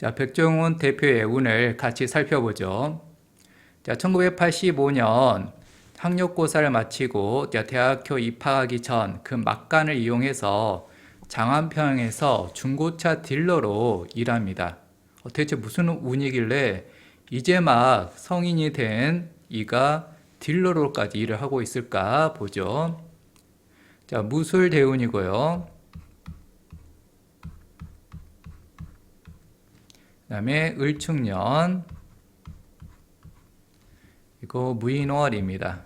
자, 백종원 대표의 운을 같이 살펴보죠. 자, 1985년 학력고사를 마치고 자, 대학교 입학하기 전 그 막간을 이용해서 장안평에서 중고차 딜러로 일합니다. 어, 대체 무슨 운이길래 이제 막 성인이 된 이가 딜러로까지 일을 하고 있을까 보죠. 자, 무술 대운이고요. 그다음에 을축년 이거 무인월입니다.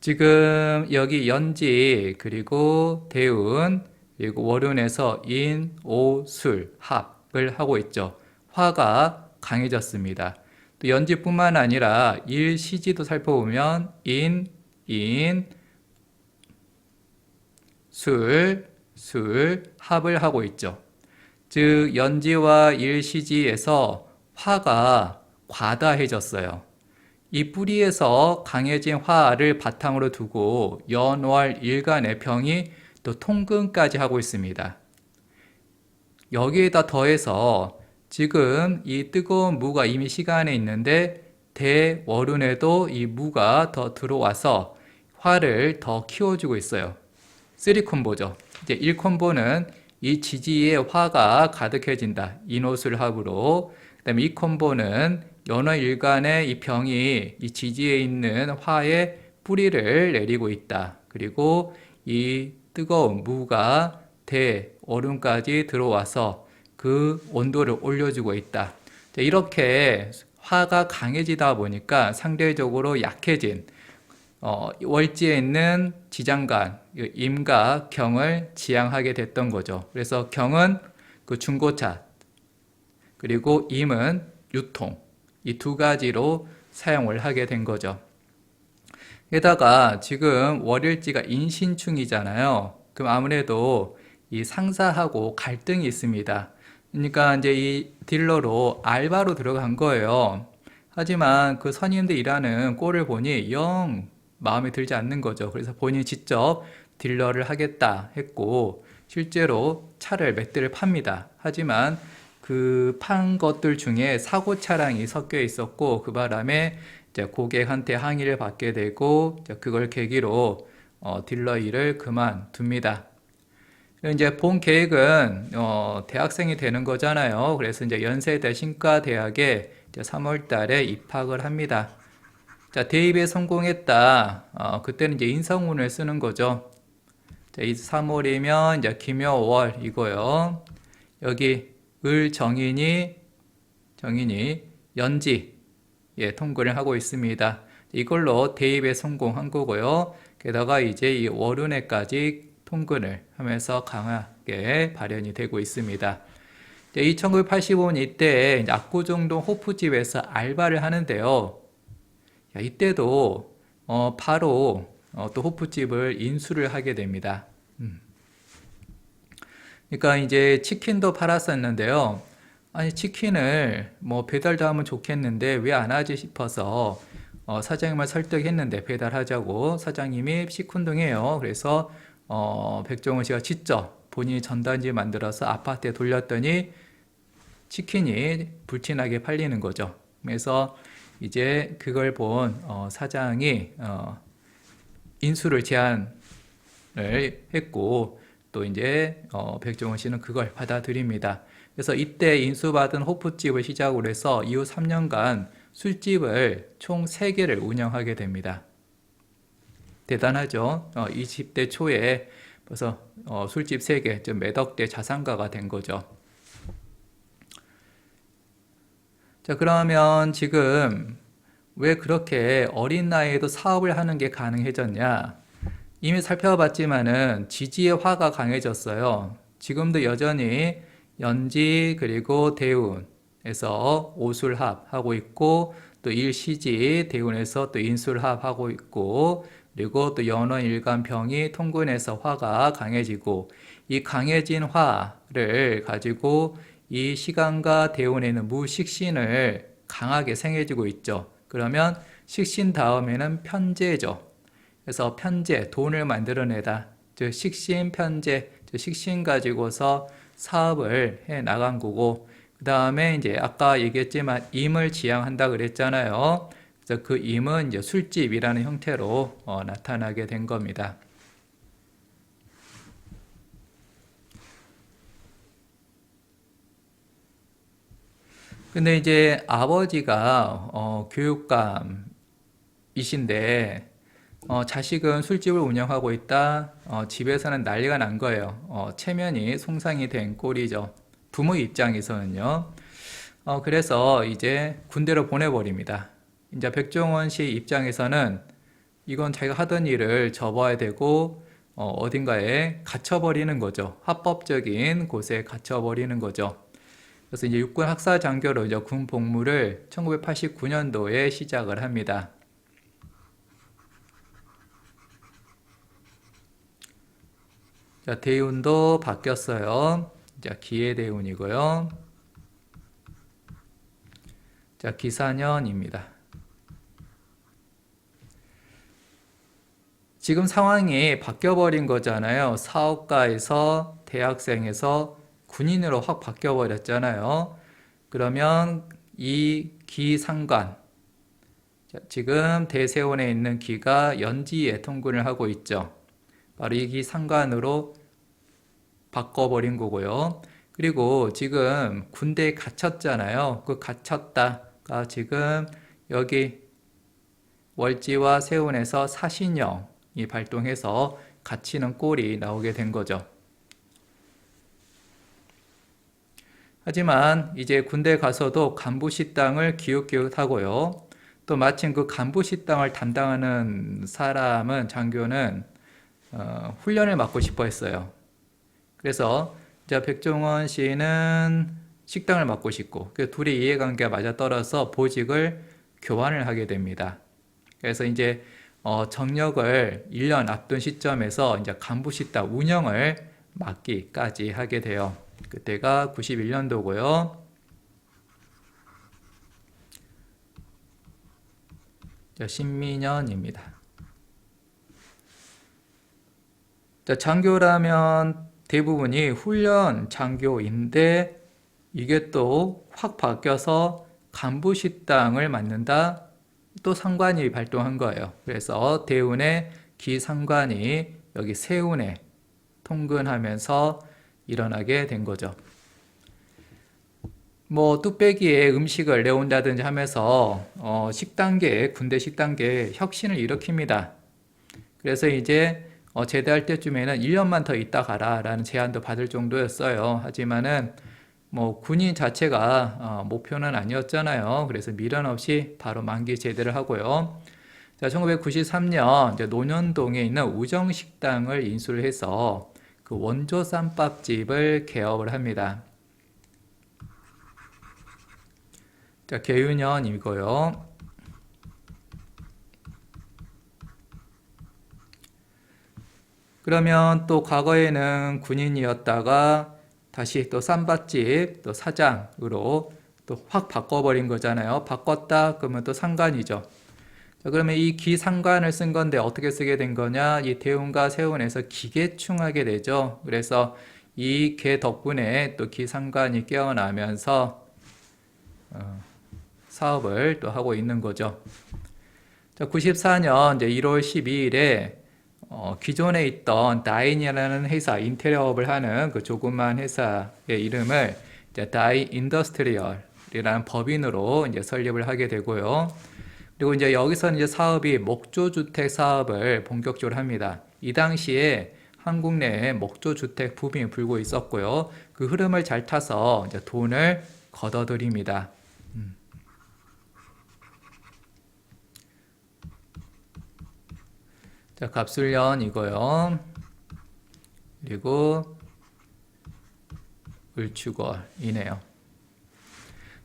지금 여기 연지 그리고 대운 그리고 월운에서 인, 오, 술, 합을 하고 있죠. 화가 강해졌습니다. 또 연지뿐만 아니라 일, 시지도 살펴보면 인, 인, 술, 술, 합을 하고 있죠. 즉, 연지와 일시지에서 화가 과다해졌어요. 이 뿌리에서 강해진 화를 바탕으로 두고 연월 일간의 병이 또 통근까지 하고 있습니다. 여기에다 더해서 지금 이 뜨거운 무가 이미 시간에 있는데 대월운에도 이 무가 더 들어와서 화를 더 키워주고 있어요. 3콤보죠. 이제 1콤보는 이 지지의 화가 가득해진다. 인호술 합으로. 그 다음에 2콤보는 연어 일간의 이 병이 이 지지에 있는 화의 뿌리를 내리고 있다. 그리고 이 뜨거운 무가 대 얼음까지 들어와서 그 온도를 올려주고 있다. 이렇게 화가 강해지다 보니까 상대적으로 약해진 어, 월지에 있는 지장간, 임과 경을 지향하게 됐던 거죠. 그래서 경은 그 중고차, 그리고 임은 유통, 이 두 가지로 사용을 하게 된 거죠. 게다가 지금 월일지가 인신충이잖아요. 그럼 아무래도 이 상사하고 갈등이 있습니다. 그러니까 이제 이 딜러로 알바로 들어간 거예요. 하지만 그 선임들 일하는 꼴을 보니 영 마음에 들지 않는 거죠. 그래서 본인이 직접 딜러를 하겠다 했고 실제로 차를 몇 대를 팝니다. 하지만 그 판 것들 중에 사고 차량이 섞여 있었고 그 바람에 이제 고객한테 항의를 받게 되고 그걸 계기로 어, 딜러 일을 그만둡니다. 이제 본 계획은 어, 대학생이 되는 거잖아요. 그래서 이제 연세대 신과대학에 3월 달에 입학을 합니다. 자, 대입에 성공했다. 어, 그때는 이제 인성운을 쓰는 거죠. 자, 이 3월이면 이제 김여월 이거요. 여기 을 정인이 정인이 연지 예, 통근을 하고 있습니다. 이걸로 대입에 성공한 거고요. 게다가 이제 이 월운에까지 통근을 하면서 강하게 발현이 되고 있습니다. 1985년 이때 압구정동 호프집에서 알바를 하는데요. 이때도 어, 바로 어, 또 호프집을 인수를 하게 됩니다. 음. 그러니까 이제 치킨도 팔았었는데요. 아니 치킨을 뭐 배달도 하면 좋겠는데 왜 안 하지 싶어서 어, 사장님을 설득했는데 배달하자고 사장님이 시큰둥해요. 그래서 어, 백종원 씨가 직접 본인이 전단지 만들어서 아파트에 돌렸더니 치킨이 불티나게 팔리는 거죠. 그래서 이제 그걸 본 어, 사장이 어, 인수를 제안을 했고 또 이제 어, 백종원 씨는 그걸 받아들입니다. 그래서 이때 인수받은 호프집을 시작으로 해서 이후 3년간 술집을 총 3개를 운영하게 됩니다. 대단하죠. 어, 20대 초에 벌써 어, 술집 3개, 몇억 대 자산가가 된 거죠. 자, 그러면 지금 왜 그렇게 어린 나이에도 사업을 하는 게 가능해졌냐? 이미 살펴봤지만은 지지의 화가 강해졌어요. 지금도 여전히 연지 그리고 대운에서 오술합 하고 있고 또 일시지 대운에서 또 인술합 하고 있고 그리고 또 연원 일간 병이 통근에서 화가 강해지고 이 강해진 화를 가지고 이 시간과 대운에는 무식신을 강하게 생해지고 있죠. 그러면 식신 다음에는 편제죠. 그래서 편제, 돈을 만들어내다. 즉 식신 편제, 즉 식신 가지고서 사업을 해 나간 거고 그 다음에 이제 아까 얘기했지만 임을 지향한다 그랬잖아요. 그래서 그 임은 이제 술집이라는 형태로 어, 나타나게 된 겁니다. 근데 이제 아버지가 어, 교육감이신데 어, 자식은 술집을 운영하고 있다. 어, 집에서는 난리가 난 거예요. 어, 체면이 손상이 된 꼴이죠. 부모 입장에서는요. 어, 그래서 이제 군대로 보내버립니다. 이제 백종원 씨 입장에서는 이건 자기가 하던 일을 접어야 되고 어, 어딘가에 갇혀버리는 거죠. 합법적인 곳에 갇혀버리는 거죠. 그래서 이제 육군 학사 장교로 이제 군 복무를 1989년도에 시작을 합니다. 자, 대운도 바뀌었어요. 자, 기해 대운이고요. 자, 기사년입니다. 지금 상황이 바뀌어버린 거잖아요. 사업가에서 대학생에서 군인으로 확 바뀌어버렸잖아요. 그러면 이 기상관, 자, 지금 대세원에 있는 기가 연지에 통근을 하고 있죠. 바로 이 기상관으로 바꿔버린 거고요. 그리고 지금 군대에 갇혔잖아요. 그 갇혔다가 지금 여기 월지와 세운에서 사신령이 발동해서 갇히는 꼴이 나오게 된 거죠. 하지만 이제 군대 가서도 간부 식당을 기웃기웃하고요. 또 마침 그 간부 식당을 담당하는 사람은 장교는 어, 훈련을 맡고 싶어 했어요. 그래서 이제 백종원 씨는 식당을 맡고 싶고 그 둘의 이해관계가 맞아 떨어서 보직을 교환을 하게 됩니다. 그래서 이제 어, 정력을 1년 앞둔 시점에서 이제 간부 식당 운영을 맡기까지 하게 돼요. 그때가 91년도고요. 신민년입니다. 자, 장교라면 대부분이 훈련 장교인데 이게 또 확 바뀌어서 간부 식당을 맡는다. 또 상관이 발동한 거예요. 그래서 대운의 기상관이 여기 세운에 통근하면서 일어나게 된 거죠. 뭐 뚝배기에 음식을 내온다든지 하면서 어, 식단계 군대 식단계 혁신을 일으킵니다. 그래서 이제 어, 제대할 때쯤에는 1년만 더 있다 가라라는 제안도 받을 정도였어요. 하지만은 뭐 군인 자체가 어, 목표는 아니었잖아요. 그래서 미련 없이 바로 만기 제대를 하고요. 자, 1993년 이제 논현동에 있는 우정식당을 인수를 해서 그 원조 쌈밥집을 개업을 합니다. 자, 개윤년이고요. 그러면 또 과거에는 군인이었다가 다시 또 쌈밥집 또 사장으로 또 확 바꿔버린 거잖아요. 바꿨다 그러면 또 상관이죠. 자, 그러면 이 기상관을 쓴 건데 어떻게 쓰게 된 거냐? 이 대운과 세운에서 기계충하게 되죠. 그래서 이 개 덕분에 또 기상관이 깨어나면서 어, 사업을 또 하고 있는 거죠. 자, 94년 이제 1월 12일에 어, 기존에 있던 다인이라는 회사, 인테리어업을 하는 그 조그만 회사의 이름을 이제 다이 인더스트리얼이라는 법인으로 이제 설립을 하게 되고요. 그리고 이제 여기서 이제 사업이 목조주택 사업을 본격적으로 합니다. 이 당시에 한국 내에 목조주택 부빙이 불고 있었고요. 그 흐름을 잘 타서 이제 돈을 걷어들입니다. 자, 갑술년 이거요. 그리고 을축월이네요.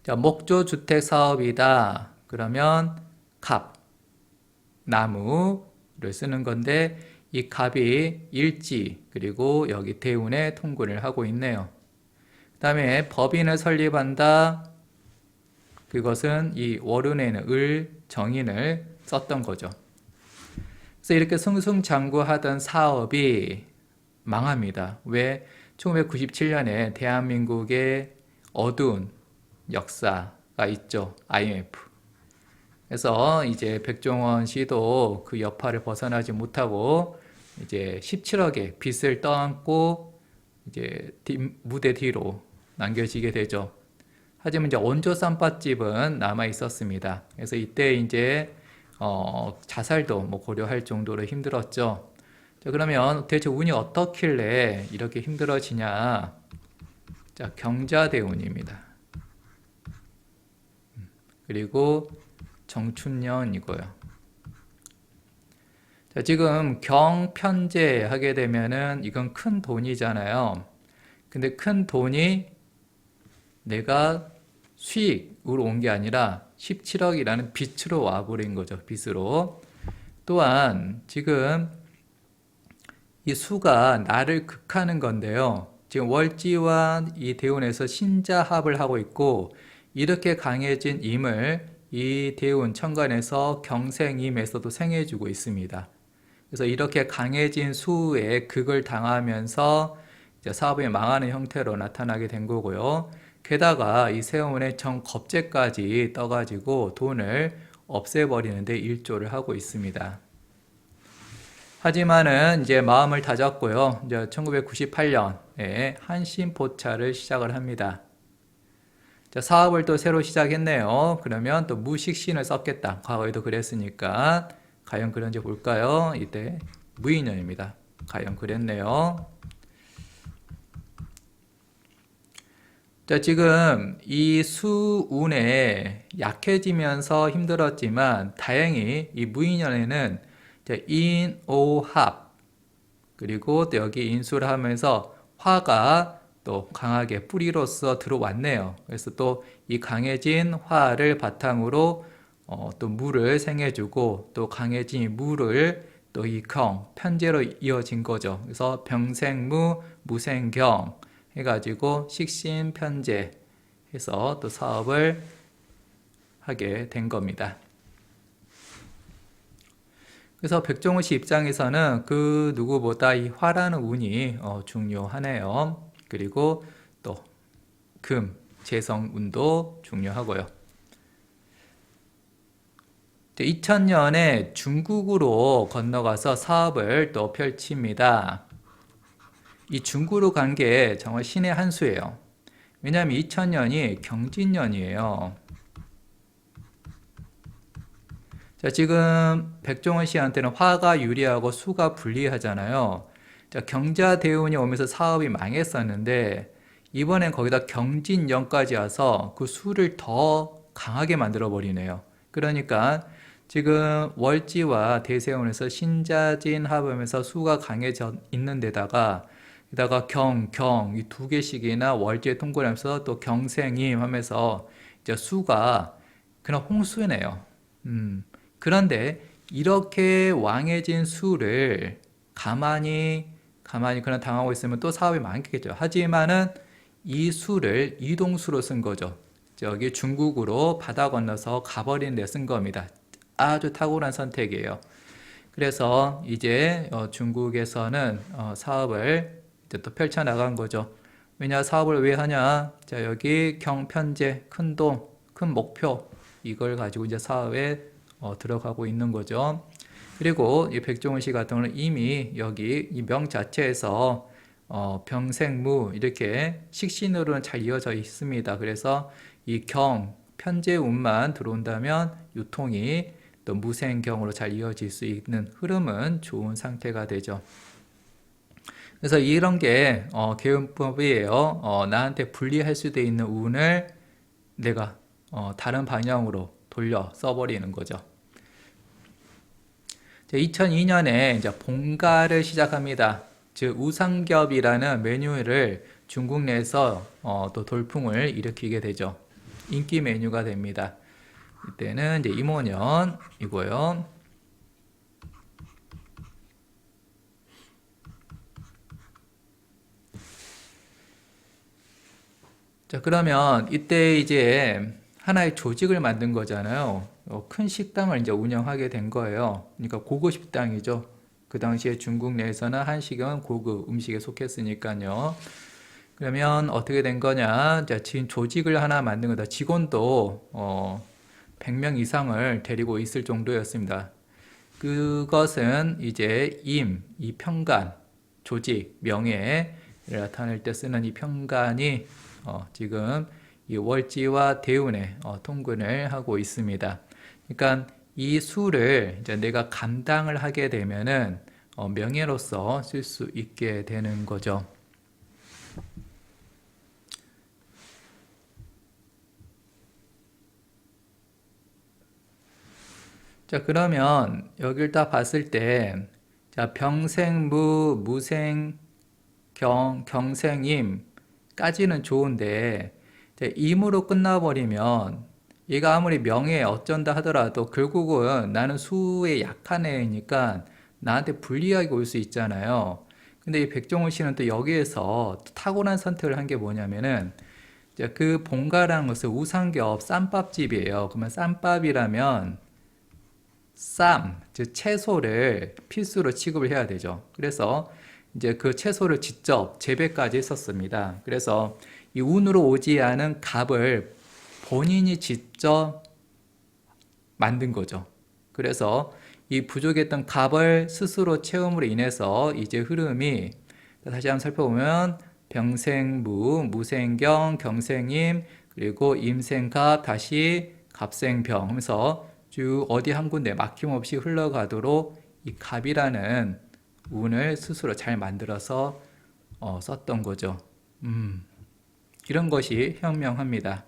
자, 목조 주택 사업이다. 그러면 갑, 나무를 쓰는 건데 이 갑이 일지 그리고 여기 대운에 통근을 하고 있네요. 그 다음에 법인을 설립한다. 그것은 이 월운에는 을, 정인을 썼던 거죠. 그래서 이렇게 승승장구하던 사업이 망합니다. 왜? 1997년에 대한민국의 어두운 역사가 있죠. IMF. 그래서 이제 백종원 씨도 그 여파를 벗어나지 못하고 이제 17억의 빚을 떠안고 이제 뒤- 무대 뒤로 남겨지게 되죠. 하지만 이제 원조 쌈밥집은 남아 있었습니다. 그래서 이때 이제 어, 자살도 뭐 고려할 정도로 힘들었죠. 자, 그러면 대체 운이 어떻길래 이렇게 힘들어지냐? 자, 경자대운입니다. 음, 그리고 정춘년이고요. 자, 지금 경편제 하게 되면은 이건 큰 돈이잖아요. 근데 큰 돈이 내가 수익으로 온 게 아니라 17억이라는 빚으로 와버린 거죠. 빚으로. 또한 지금 이 수가 나를 극하는 건데요. 지금 월지와 이 대운에서 신자합을 하고 있고 이렇게 강해진 임을 이 대운 천간에서 경생임에서도 생해주고 있습니다. 그래서 이렇게 강해진 수에 극을 당하면서 사업이 망하는 형태로 나타나게 된 거고요. 게다가 이 세운의 정겁제까지 떠가지고 돈을 없애버리는데 일조를 하고 있습니다. 하지만은 이제 마음을 다잡고요. 이제 1998년에 한신포차를 시작을 합니다. 자, 사업을 또 새로 시작했네요. 그러면 또 무식신을 썼겠다. 과거에도 그랬으니까 과연 그런지 볼까요? 이때 무인년입니다. 과연 그랬네요. 자, 지금 이 수운에 약해지면서 힘들었지만 다행히 이 무인년에는 이제 인오합 그리고 또 여기 인수를 하면서 화가 또 강하게 뿌리로서 들어왔네요. 그래서 또 이 강해진 화를 바탕으로 어, 또 물을 생해주고 또 강해진 이 물을 또 이 경, 편제로 이어진 거죠. 그래서 병생무, 무생경 해가지고 식신 편제 해서 또 사업을 하게 된 겁니다. 그래서 백종원 씨 입장에서는 그 누구보다 이 화라는 운이 어, 중요하네요. 그리고 또 금, 재성 운도 중요하고요. 2000년에 중국으로 건너가서 사업을 또 펼칩니다. 이 중국으로 간 게 정말 신의 한 수예요. 왜냐하면 2000년이 경진년이에요. 자, 지금 백종원 씨한테는 화가 유리하고 수가 불리하잖아요. 자, 경자 대운이 오면서 사업이 망했었는데 이번엔 거기다 경진년까지 와서 그 수를 더 강하게 만들어 버리네요. 그러니까 지금 월지와 대세운에서 신자진 합하면서 수가 강해져 있는 데다가 게다가 경, 경 이 두 개씩이나 월지에 통과하면서 또 경생임 하면서 이제 수가 그냥 홍수네요. 음. 그런데 이렇게 왕해진 수를 가만히 가만히 그냥 당하고 있으면 또 사업이 많겠죠. 하지만은 이 수를 이동수로 쓴 거죠. 저기 중국으로 바다 건너서 가버린 데 쓴 겁니다. 아주 탁월한 선택이에요. 그래서 이제 어, 중국에서는 어, 사업을 이제 또 펼쳐 나간 거죠. 왜냐 사업을 왜 하냐? 자 여기 경편제 큰 돈, 큰 목표 이걸 가지고 이제 사업에 어, 들어가고 있는 거죠. 그리고 이 백종원 씨 같은 경우는 이미 여기 이 명 자체에서 어, 병생무 이렇게 식신으로는 잘 이어져 있습니다. 그래서 이 경, 편제운만 들어온다면 유통이 또 무생경으로 잘 이어질 수 있는 흐름은 좋은 상태가 되죠. 그래서 이런 게 어, 개운법이에요. 어, 나한테 불리할 수도 있는 운을 내가 어, 다른 방향으로 돌려 써버리는 거죠. 2002년에 이제 봉가를 시작합니다. 즉 우상겹이라는 메뉴를 중국 내에서 어, 또 돌풍을 일으키게 되죠. 인기 메뉴가 됩니다. 이때는 이제 임원년이고요. 자, 그러면 이때 이제 하나의 조직을 만든 거잖아요. 어, 큰 식당을 이제 운영하게 된 거예요. 그러니까 고급 식당이죠. 그 당시에 중국 내에서는 한식은 고급 음식에 속했으니까요. 그러면 어떻게 된 거냐? 자, 지금 조직을 하나 만든 거다. 직원도 어, 100명 이상을 데리고 있을 정도였습니다. 그것은 이제 임, 이 평간, 조직, 명예를 나타낼 때 쓰는 이 평간이 어, 지금 이 월지와 대운의 어, 통근을 하고 있습니다. 그러니까 이 수를 이제 내가 감당을 하게 되면은 어, 명예로서 쓸 수 있게 되는 거죠. 자, 그러면 여기를 딱 봤을 때, 자, 병생무, 무생, 경, 경생임까지는 좋은데, 이제 임으로 끝나버리면, 얘가 아무리 명예 어쩐다 하더라도 결국은 나는 수에 약한 애니까 나한테 불리하게 올 수 있잖아요. 근데 이 백종원 씨는 또 여기에서 탁월한 선택을 한 게 뭐냐면은, 그 본가라는 것은 우상겹 쌈밥집이에요. 그러면 쌈밥이라면 쌈, 즉 채소를 필수로 취급을 해야 되죠. 그래서 이제 그 채소를 직접 재배까지 했었습니다. 그래서 이 운으로 오지 않은 값을 본인이 직접 만든 거죠. 그래서 이 부족했던 값을 스스로 채움으로 인해서 이제 흐름이 다시 한번 살펴보면 병생무, 무생경, 경생임, 그리고 임생갑, 다시 갑생병 하면서 쭉 어디 한 군데 막힘없이 흘러가도록 이 갑이라는 운을 스스로 잘 만들어서 어, 썼던 거죠. 음, 이런 것이 현명합니다.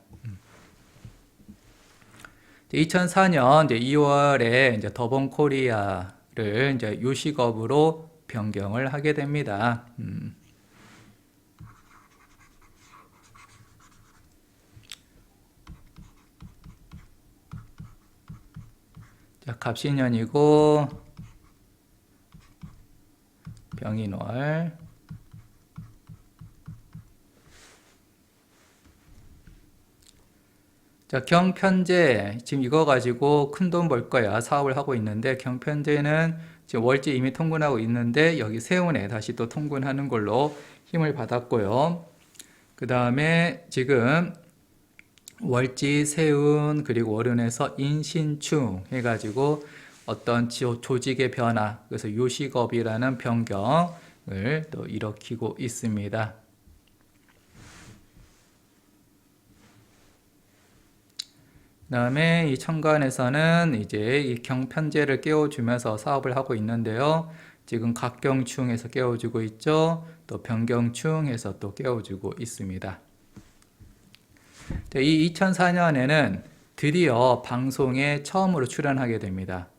음. 2004년 이제 2월에 이제 더본 코리아를 이제 요식업으로 변경을 하게 됩니다. 음. 자, 갑신년이고 병인월 자, 경편제 지금 이거 가지고 큰 돈 벌 거야 사업을 하고 있는데 경편제는 지금 월지 이미 통근하고 있는데 여기 세운에 다시 또 통근하는 걸로 힘을 받았고요. 그 다음에 지금 월지, 세운, 그리고 월운에서 인신충 해가지고 어떤 조직의 변화, 그래서 요식업이라는 변경을 또 일으키고 있습니다. 다음에 이 천간에서는 이제 이 경 편제를 깨워주면서 사업을 하고 있는데요. 지금 각경충에서 깨워주고 있죠. 또 변경충에서 또 깨워주고 있습니다. 이 2004년에는 드디어 방송에 처음으로 출연하게 됩니다.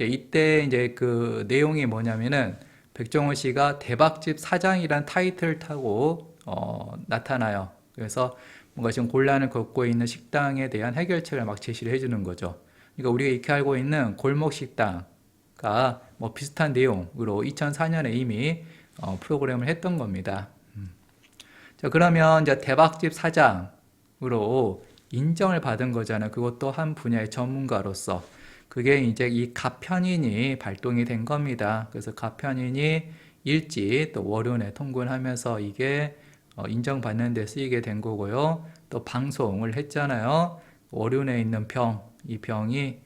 이때 이제 그 내용이 뭐냐면은 백종원 씨가 대박집 사장이란 타이틀을 타고 어, 나타나요. 그래서 뭔가 지금 곤란을 겪고 있는 식당에 대한 해결책을 막 제시를 해주는 거죠. 그러니까 우리가 익히 알고 있는 골목 식당과 뭐 비슷한 내용으로 2004년에 이미 어, 프로그램을 했던 겁니다. 음. 자 그러면 이제 대박집 사장 으로 인정을 받은 거잖아요. 그것도 한 분야의 전문가로서. 그게 이제 이 가편인이 발동이 된 겁니다. 그래서 가편인이 일지 또 월운에 통근하면서 이게 어, 인정받는 데 쓰이게 된 거고요. 또 방송을 했잖아요. 월운에 있는 병, 이 병이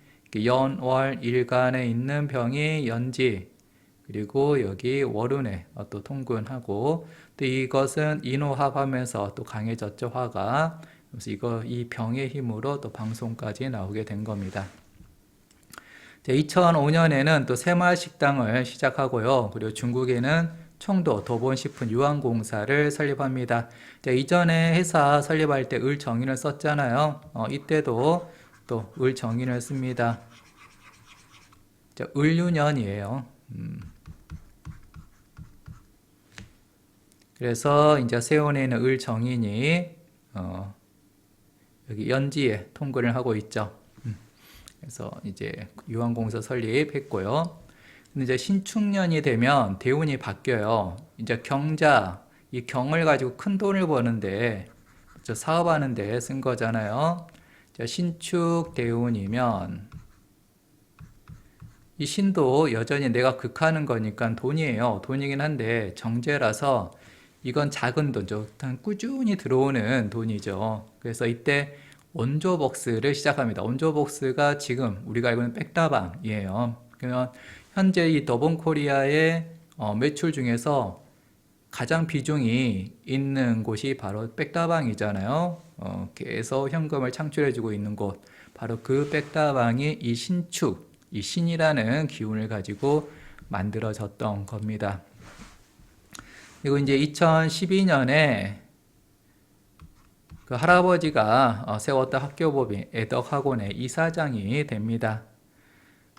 연월 일간에 있는 병이 연지 그리고 여기 월운에 또 통근하고 또 이것은 인호합하면서 또 강해졌죠 화가 그래서 이거 이 병의 힘으로 또 방송까지 나오게 된 겁니다. 2005년에는 또 새마을 식당을 시작하고요. 그리고 중국에는 청도 도본 식품 유한공사를 설립합니다. 이전에 회사 설립할 때 을 정인을 썼잖아요. 어, 이때도 또 을 정인을 씁니다. 을유년이에요. 음. 그래서 이제 세운에 있는 을 정인이 어, 여기 연지에 통근을 하고 있죠. 음. 그래서 이제 유한공사 설립했고요. 이제 신축년이 되면 대운이 바뀌어요. 이제 경자, 이 경을 가지고 큰 돈을 버는데 저 사업하는데 쓴 거잖아요. 자, 신축 대운이면 이 신도 여전히 내가 극하는 거니까 돈이에요. 돈이긴 한데 정제라서 이건 작은 돈죠. 일단 꾸준히 들어오는 돈이죠. 그래서 이때 원조복스를 시작합니다. 원조복스가 지금 우리가 알고 있는 백다방이에요. 그러면 현재 이 더본 코리아의 어, 매출 중에서 가장 비중이 있는 곳이 바로 백다방이잖아요. 어, 계속 현금을 창출해주고 있는 곳. 바로 그 백다방이 이 신축, 이 신이라는 기운을 가지고 만들어졌던 겁니다. 그리고 이제 2012년에 그 할아버지가 어, 세웠던 학교법인 애덕학원의 이사장이 됩니다.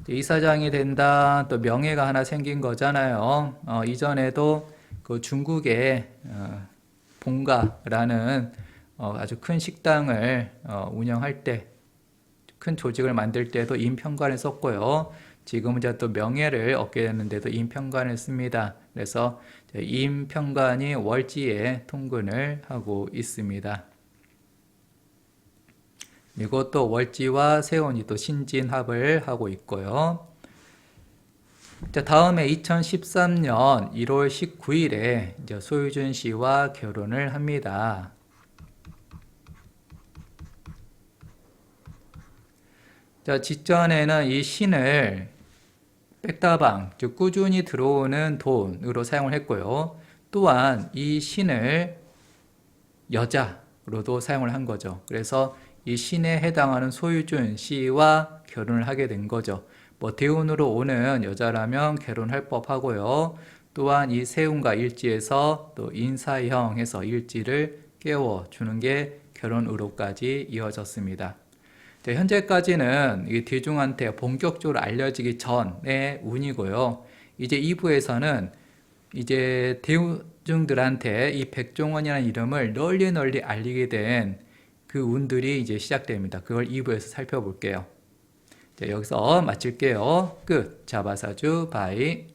이사장이 된다, 또 명예가 하나 생긴 거잖아요. 어, 이전에도 그 중국의 어, 본가라는 어, 아주 큰 식당을 어, 운영할 때, 큰 조직을 만들 때도 인평관을 썼고요. 지금은 이제 또 명예를 얻게 됐는데도 인평관을 씁니다. 그래서 인평관이 월지에 통근을 하고 있습니다. 또 월지와 세원이 또 신진합을 하고 있고요. 자, 다음에 2013년 1월 19일에 이제 소유준 씨와 결혼을 합니다. 자, 직전에는 이 신을 백다방, 즉 꾸준히 들어오는 돈으로 사용을 했고요. 또한 이 신을 여자로도 사용을 한 거죠. 그래서 이 신에 해당하는 소유준 씨와 결혼을 하게 된 거죠. 뭐 대운으로 오는 여자라면 결혼할 법하고요. 또한 이 세운과 일지에서 또 인사형해서 일지를 깨워 주는 게 결혼으로까지 이어졌습니다. 네, 현재까지는 이 대중한테 본격적으로 알려지기 전의 운이고요. 이제 2부에서는 이제 대중들한테 이 백종원이라는 이름을 널리 널리 알리게 된 그 운들이 이제 시작됩니다. 그걸 2부에서 살펴볼게요. 자, 여기서 마칠게요. 끝. 자바사주 바이.